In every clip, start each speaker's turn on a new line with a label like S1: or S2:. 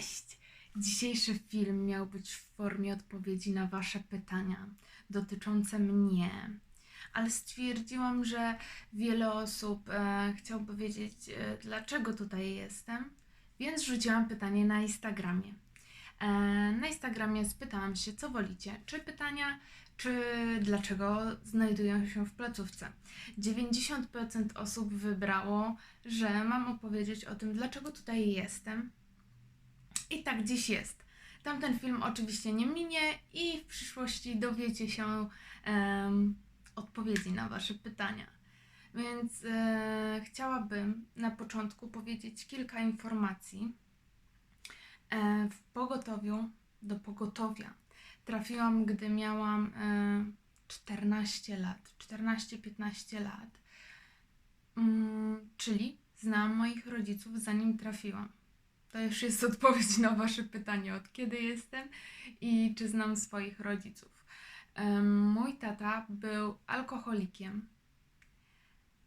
S1: Cześć! Dzisiejszy film miał być w formie odpowiedzi na Wasze pytania dotyczące mnie, ale stwierdziłam, że wiele osób e, chciałby wiedzieć, e, dlaczego tutaj jestem, więc rzuciłam pytanie na Instagramie. E, na Instagramie spytałam się, co wolicie, czy pytania, czy dlaczego znajdują się w placówce. 90% osób wybrało, że mam opowiedzieć o tym, dlaczego tutaj jestem. I tak dziś jest. Tamten film oczywiście nie minie i w przyszłości dowiecie się em, odpowiedzi na Wasze pytania. Więc e, chciałabym na początku powiedzieć kilka informacji. E, w pogotowiu, do pogotowia trafiłam, gdy miałam e, 14 lat, 14-15 lat. Mm, czyli znam moich rodziców zanim trafiłam. To już jest odpowiedź na Wasze pytanie, od kiedy jestem i czy znam swoich rodziców. Mój tata był alkoholikiem.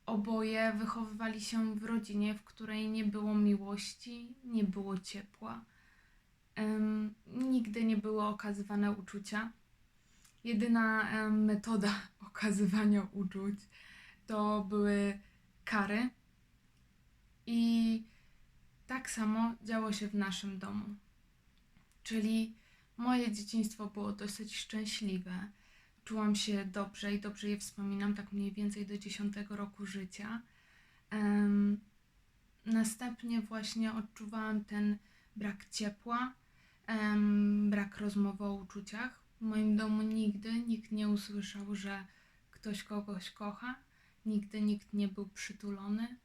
S1: Oboje wychowywali się w rodzinie, w której nie było miłości, nie było ciepła. Nigdy nie były okazywane uczucia. Jedyna metoda okazywania uczuć to były kary. I tak samo działo się w naszym domu. Czyli moje dzieciństwo było dosyć szczęśliwe. Czułam się dobrze i dobrze je wspominam, tak mniej więcej do 10 roku życia. Em, następnie właśnie odczuwałam ten brak ciepła, em, brak rozmowy o uczuciach. W moim domu nigdy nikt nie usłyszał, że ktoś kogoś kocha. Nigdy nikt nie był przytulony.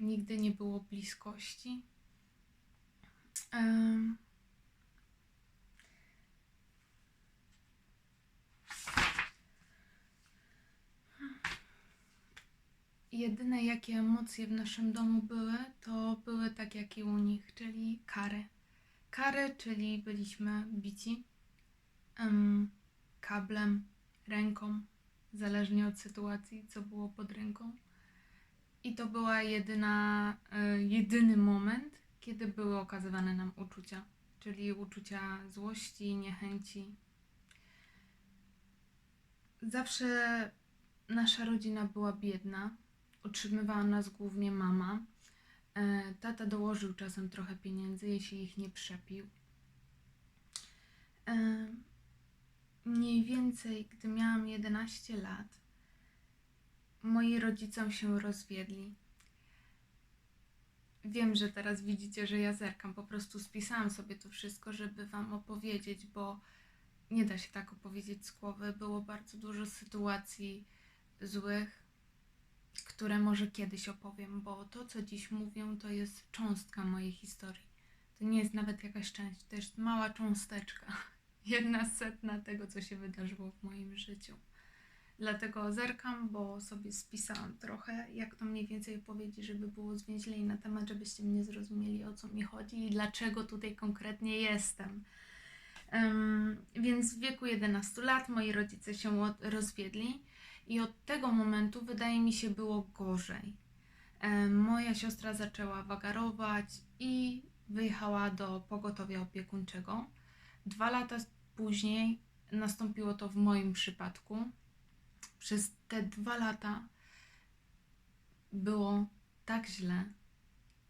S1: Nigdy nie było bliskości. Jedyne jakie emocje w naszym domu były, to były tak jak i u nich, czyli kary. Kary, czyli byliśmy bici em, kablem, ręką, zależnie od sytuacji, co było pod ręką. I to była jedyna, e, jedyny moment, kiedy były okazywane nam uczucia, czyli uczucia złości, niechęci. Zawsze nasza rodzina była biedna. Utrzymywała nas głównie mama. E, Tata dołożył czasem trochę pieniędzy, jeśli ich nie przepił. E, Mniej więcej, gdy miałam 11 lat, moi rodzice się rozwiedli. Wiem, że teraz widzicie, że ja zerkam. Po prostu spisałam sobie to wszystko, żeby Wam opowiedzieć, bo nie da się tak opowiedzieć z głowy. Było bardzo dużo sytuacji złych, które może kiedyś opowiem, bo to, co dziś mówię, to jest cząstka mojej historii. To nie jest nawet jakaś część, to jest mała cząsteczka. Jedna setna tego, co się wydarzyło w moim życiu. Dlatego zerkam, bo sobie spisałam trochę, jak to mniej więcej opowiedzieć, żeby było zwięźlej na temat, żebyście mnie zrozumieli, o co mi chodzi i dlaczego tutaj konkretnie jestem. Em, więc w wieku 11 lat moi rodzice się od- rozwiedli i od tego momentu wydaje mi się było gorzej. Em, moja siostra zaczęła wagarować i wyjechała do pogotowia opiekuńczego. Dwa lata później nastąpiło to w moim przypadku. Przez te dwa lata było tak źle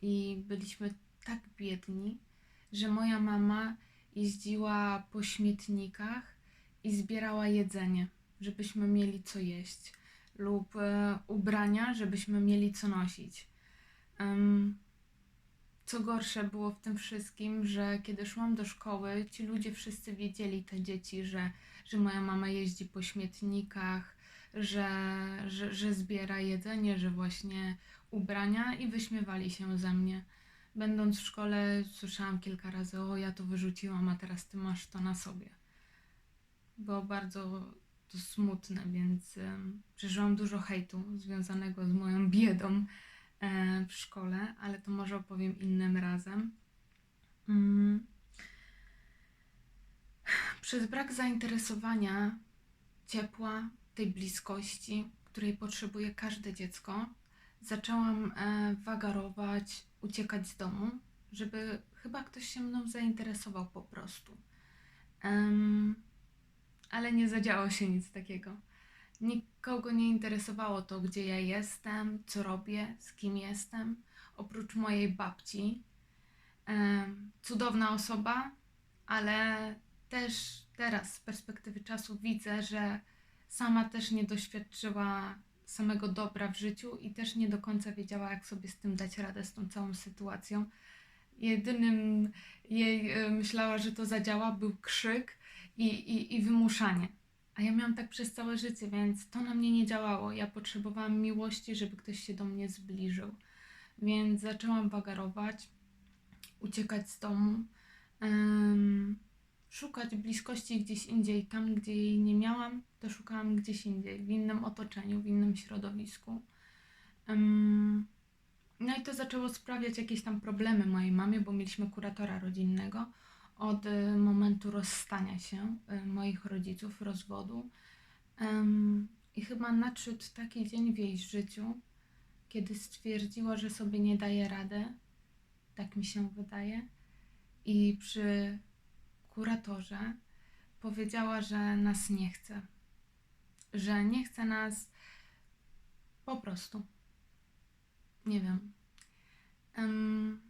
S1: i byliśmy tak biedni, że moja mama jeździła po śmietnikach i zbierała jedzenie, żebyśmy mieli co jeść, lub e, ubrania, żebyśmy mieli co nosić. Em, co gorsze było w tym wszystkim, że kiedy szłam do szkoły, ci ludzie wszyscy wiedzieli, te dzieci, że, że moja mama jeździ po śmietnikach, że, że, że zbiera jedzenie, że właśnie ubrania i wyśmiewali się ze mnie. Będąc w szkole, słyszałam kilka razy: O, ja to wyrzuciłam, a teraz ty masz to na sobie. Było bardzo to smutne, więc przeżyłam dużo hejtu związanego z moją biedą e, w szkole, ale to może opowiem innym razem. Mm. Przez brak zainteresowania, ciepła, tej bliskości, której potrzebuje każde dziecko, zaczęłam e, wagarować, uciekać z domu. żeby chyba ktoś się mną zainteresował po prostu. Ale nie zadziało się nic takiego. Nikogo nie interesowało to, gdzie ja jestem, co robię, z kim jestem, oprócz mojej babci. Cudowna osoba, ale też teraz z perspektywy czasu widzę, że sama też nie doświadczyła samego dobra w życiu i też nie do końca wiedziała, jak sobie z tym dać radę, z tą całą sytuacją. Jedynym jej e, myślała, że to zadziała, był krzyk i, i, i wymuszanie. A ja miałam tak przez całe życie, więc to na mnie nie działało. Ja potrzebowałam miłości, żeby ktoś się do mnie zbliżył. Więc zaczęłam wagarować, uciekać z domu, em, szukać bliskości gdzieś indziej. Tam, gdzie jej nie miałam, to szukałam gdzieś indziej, w innym otoczeniu, w innym środowisku. Em, no i to zaczęło sprawiać jakieś tam problemy mojej mamie, bo mieliśmy kuratora rodzinnego od y, momentu rozstania się y, moich rodziców, rozwodu. Em, I chyba nadszedł taki dzień w jej życiu, kiedy stwierdziła, że sobie nie daje rady, tak mi się wydaje, i przy kuratorze powiedziała, że nas nie chce, że nie chce nas po prostu. Nie wiem. Em,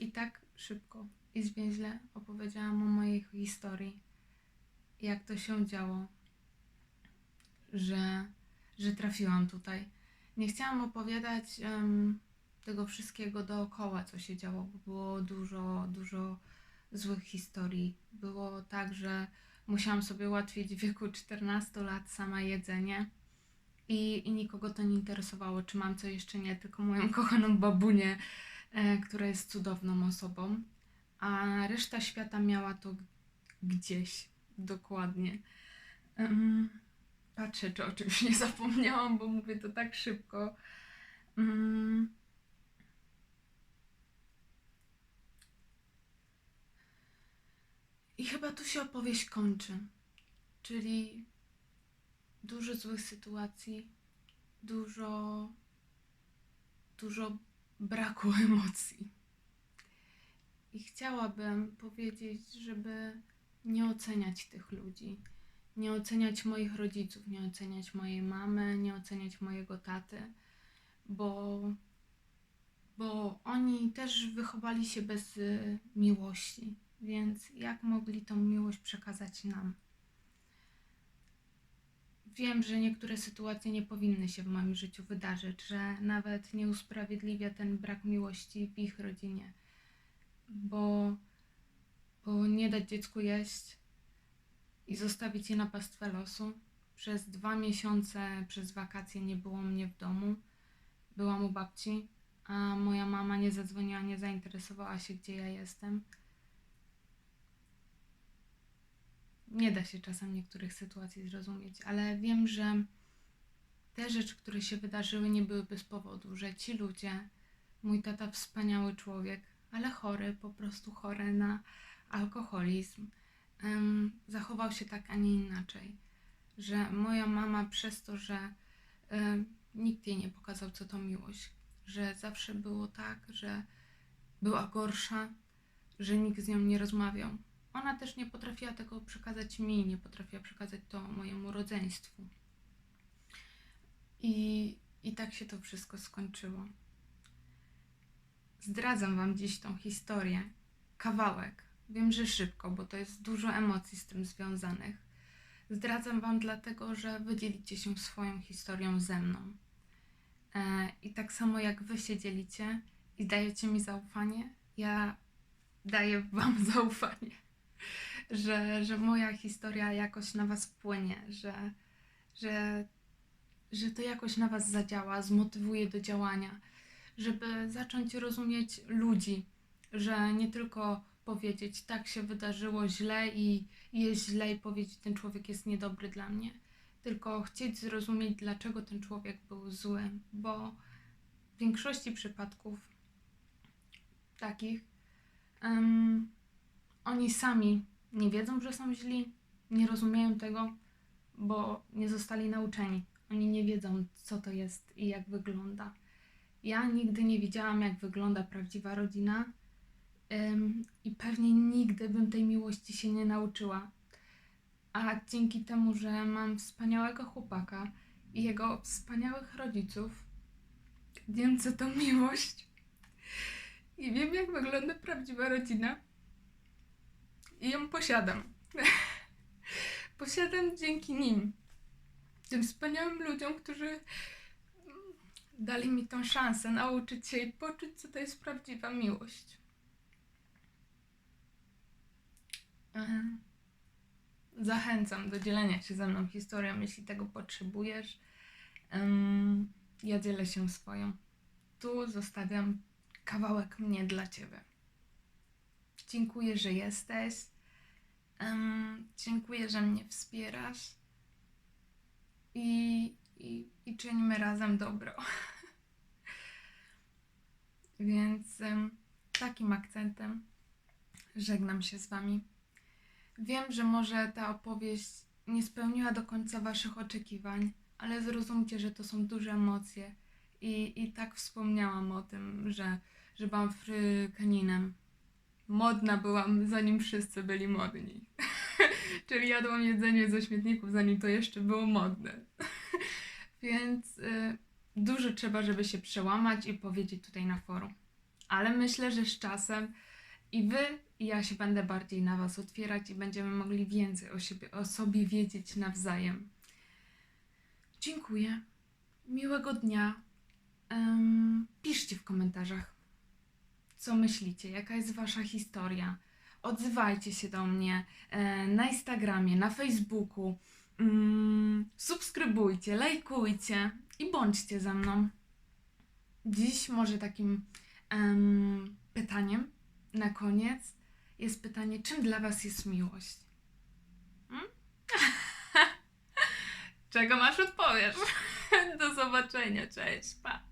S1: I tak szybko i zwięźle opowiedziałam o mojej historii, jak to się działo, że, że trafiłam tutaj. Nie chciałam opowiadać em, tego wszystkiego dookoła, co się działo, bo było dużo, dużo złych historii. Było tak, że musiałam sobie ułatwić w wieku 14 lat sama jedzenie i, i nikogo to nie interesowało, czy mam co jeszcze nie, tylko moją kochaną babunię, e, która jest cudowną osobą, a reszta świata miała to gdzieś dokładnie. Em, patrzę, czy o czymś nie zapomniałam, bo mówię to tak szybko. Mm. I chyba tu się opowieść kończy. Czyli dużo złych sytuacji, dużo, dużo braku emocji. I chciałabym powiedzieć, żeby nie oceniać tych ludzi, nie oceniać moich rodziców, nie oceniać mojej mamy, nie oceniać mojego taty, bo, bo oni też wychowali się bez y, miłości, więc jak mogli tą miłość przekazać nam? Wiem, że niektóre sytuacje nie powinny się w moim życiu wydarzyć, że nawet nie usprawiedliwia ten brak miłości w ich rodzinie, bo, bo nie dać dziecku jeść i zostawić je na pastwę losu. Przez dwa miesiące, przez wakacje nie było mnie w domu, byłam u babci, a moja mama nie zadzwoniła, nie zainteresowała się, gdzie ja jestem. Nie da się czasem niektórych sytuacji zrozumieć, ale wiem, że te rzeczy, które się wydarzyły, nie były bez powodu, że ci ludzie, mój tata wspaniały człowiek, ale chory, po prostu chory na alkoholizm, em, zachował się tak, a nie inaczej. Że moja mama przez to, że em, nikt jej nie pokazał, co to miłość, że zawsze było tak, że była gorsza, że nikt z nią nie rozmawiał. Ona też nie potrafiła tego przekazać mi, nie potrafiła przekazać to mojemu rodzeństwu. I, I tak się to wszystko skończyło. Zdradzam Wam dziś tą historię. Kawałek. Wiem, że szybko, bo to jest dużo emocji z tym związanych. Zdradzam Wam dlatego, że Wy dzielicie się swoją historią ze mną. E, I tak samo jak Wy się dzielicie i dajecie mi zaufanie, ja daję Wam zaufanie, że, że moja historia jakoś na Was wpłynie, że, że, że to jakoś na Was zadziała, zmotywuje do działania, żeby zacząć rozumieć ludzi, że nie tylko powiedzieć, tak się wydarzyło źle i jest źle i powiedzieć, ten człowiek jest niedobry dla mnie, tylko chcieć zrozumieć, dlaczego ten człowiek był zły, bo w większości przypadków takich em, oni sami nie wiedzą, że są źli, nie rozumieją tego, bo nie zostali nauczeni. Oni nie wiedzą, co to jest i jak wygląda. Ja nigdy nie widziałam, jak wygląda prawdziwa rodzina ym, i pewnie nigdy bym tej miłości się nie nauczyła. A dzięki temu, że mam wspaniałego chłopaka i jego wspaniałych rodziców, wiem, co to miłość. I wiem, jak wygląda prawdziwa rodzina. I ją posiadam. posiadam dzięki nim. Tym wspaniałym ludziom, którzy dali mi tą szansę nauczyć się i poczuć, co to jest prawdziwa miłość. Em, Zachęcam do dzielenia się ze mną historią, jeśli tego potrzebujesz. Em, Ja dzielę się swoją. Tu zostawiam kawałek mnie dla ciebie. Dziękuję, że jesteś. Em, dziękuję, że mnie wspierasz. I, i, i czynimy razem dobro. Więc em, takim akcentem żegnam się z Wami. Wiem, że może ta opowieść nie spełniła do końca Waszych oczekiwań, ale zrozumcie, że to są duże emocje. I, i tak wspomniałam o tym, że, że byłam frykaninem. Modna byłam, zanim wszyscy byli modni. Czyli jadłam jedzenie ze śmietników, zanim to jeszcze było modne. Więc y, dużo trzeba, żeby się przełamać i powiedzieć tutaj na forum. Ale myślę, że z czasem i wy, i ja się będę bardziej na was otwierać i będziemy mogli więcej o, siebie, o sobie wiedzieć nawzajem. Dziękuję. Miłego dnia. Em, piszcie w komentarzach, co myślicie, jaka jest wasza historia. Odzywajcie się do mnie e, na Instagramie, na Facebooku. Mm, subskrybujcie, lajkujcie i bądźcie ze mną. Dziś może takim em, pytaniem na koniec jest pytanie, czym dla Was jest miłość? Hmm? Czego masz odpowiesz? Do zobaczenia, cześć, pa!